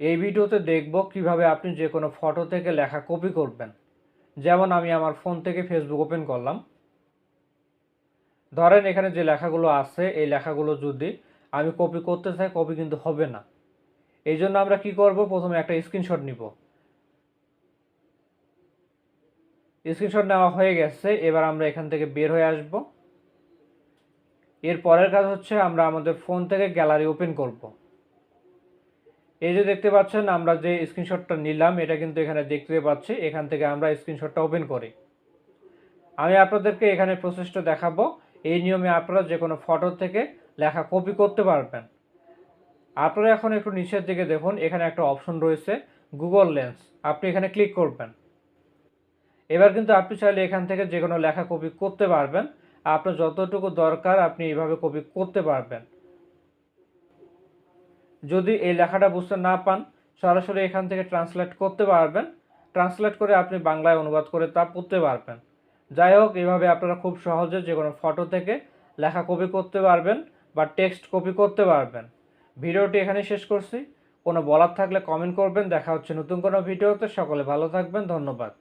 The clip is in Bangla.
এই ভিডিওতে দেখব কীভাবে আপনি যে কোনো ফটো থেকে লেখা কপি করবেন। যেমন আমি আমার ফোন থেকে ফেসবুক ওপেন করলাম। ধরেন এখানে যে লেখাগুলো আছে, এই লেখাগুলো যদি আমি কপি করতে চাই কপি কিন্তু হবে না। এই জন্য আমরা কি করব? প্রথমে একটা স্ক্রিনশট নিব। স্ক্রিনশট নেওয়া হয়ে গেছে, এবার আমরা এখান থেকে বের হয়ে আসব। এর পরের কাজ হচ্ছে আমরা আমাদের ফোন থেকে গ্যালারি ওপেন করব। এই যে দেখতে পাচ্ছেন, আমরা যে স্ক্রিনশটটা নিলাম, এটা কিন্তু এখানে দেখতে পাচ্ছি। এখান থেকে আমরা স্ক্রিনশটটা ওপেন করি। আমি আপনাদেরকে এখানে প্রসেসটা দেখাবো। এই নিয়মে আপনারা যে কোনো ফটো থেকে লেখা কপি করতে পারবেন। আপনারা এখন একটু নিচের দিকে দেখুন, এখানে একটা অপশন রয়েছে গুগল লেন্স আপনি এখানে ক্লিক করবেন। এবার কিন্তু আপনি চাইলে এখান থেকে যে কোনো লেখা কপি করতে পারবেন। আপনার যতটুকু দরকার, আপনি এইভাবে কপি করতে পারবেন। যদি এই লেখাটা বুঝতে না পান, সরাসরি এখান থেকে ট্রান্সলেট করতে পারবেন। ট্রান্সলেট করে আপনি বাংলায় অনুবাদ করে তা পড়তে পারবেন। যাই হোক, এভাবে আপনারা খুব সহজে যে কোনো ফটো থেকে লেখা কপি করতে পারবেন বা টেক্সট কপি করতে পারবেন। ভিডিওটি এখানে শেষ করছি। কোনো বলার থাকলে কমেন্ট করবেন। দেখা হচ্ছে নতুন কোনো ভিডিওতে। সকলে ভালো থাকবেন। ধন্যবাদ।